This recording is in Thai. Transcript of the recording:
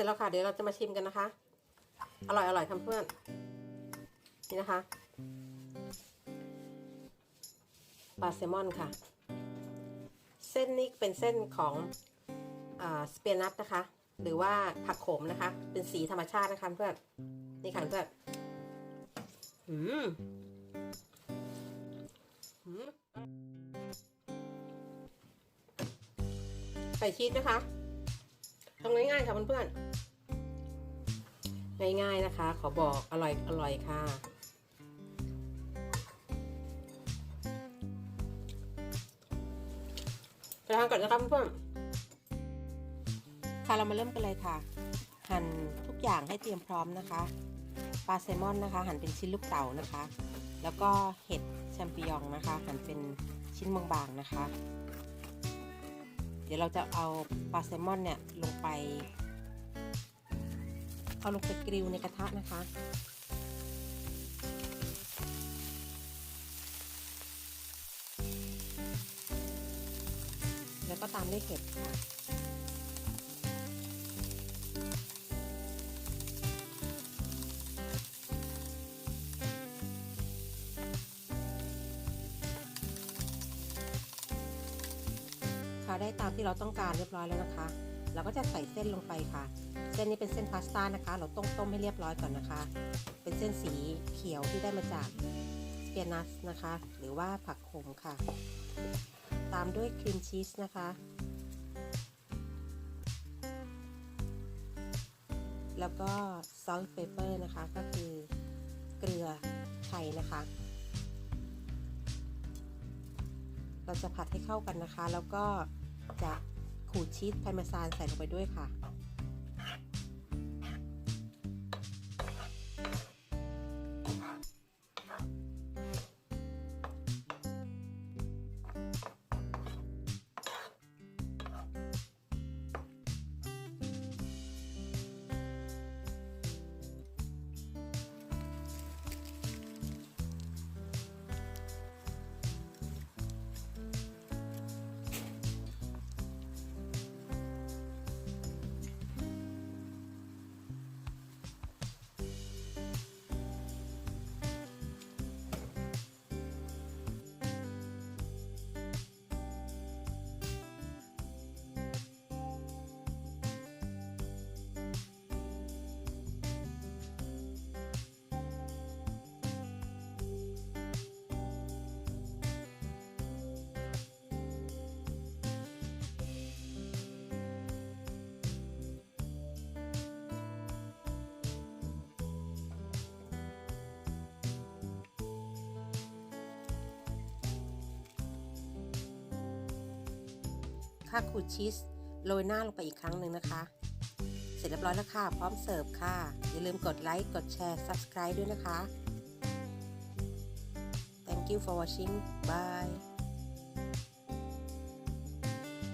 สร็จแล้วค่ะ เดี๋ยวเราจะมาชิมกันนะคะ อร่อยอร่อยค่ะเพื่อน นี่นะคะปลาแซลมอนค่ะ เส้นนี้เป็นเส้นของสเปียนัทนะคะ หรือว่าผักโขมนะคะ เป็นสีธรรมชาตินะคะเพื่อน นี่ค่ะเพื่อนอืมอืมใส่ชีสนะคะทำง่ายๆค่ะเพื่อนๆ ง่ายๆนะคะ ขอบอกอร่อยอร่อยค่ะ ไปทานก่อนนะครับเพื่อนค่ะเรามาเริ่มกันเลยค่ะ หั่นทุกอย่างให้เตรียมพร้อมนะคะปลาแซลมอนนะคะ หั่นเป็นชิ้นลูกเต๋านะคะ แล้วก็เห็ดแชมปิญองนะคะ หั่นเป็นชิ้นบางๆนะคะ เดี๋ยวเราจะเอาปลาแซลมอนเนี่ยลงไป เอาลงไปกริลในกระทะนะคะ แล้วก็ตามด้วยเห็ดค่ะค่ะได้ตามที่เราต้องการเรียบร้อยแล้วนะคะ เราก็จะใส่เส้นลงไปค่ะ เส้นนี้เป็นเส้นพาสต้านะคะ เราต้มต้มให้เรียบร้อยก่อนนะคะ เป็นเส้นสีเขียวที่ได้มาจากสเปียนัสนะคะ หรือว่าผักโขมค่ะ ตามด้วยครีมชีสนะคะ แล้วก็ซอสเปเปอร์นะคะ ก็คือเกลือไทยนะคะเราจะผัดให้เข้ากันนะคะ แล้วก็จะ ขูดชีสพาร์เมซานใส่ลงไปด้วยค่ะ ค่าคูชีสโรยหน้าลงไปอีกครั้งหนึ่งนะคะ เสร็จเรียบร้อยแล้วค่ะ พร้อมเสิร์ฟค่ะ อย่าลืมกดไลค์ กดแชร์ subscribe ด้วยนะคะ thank you for watching bye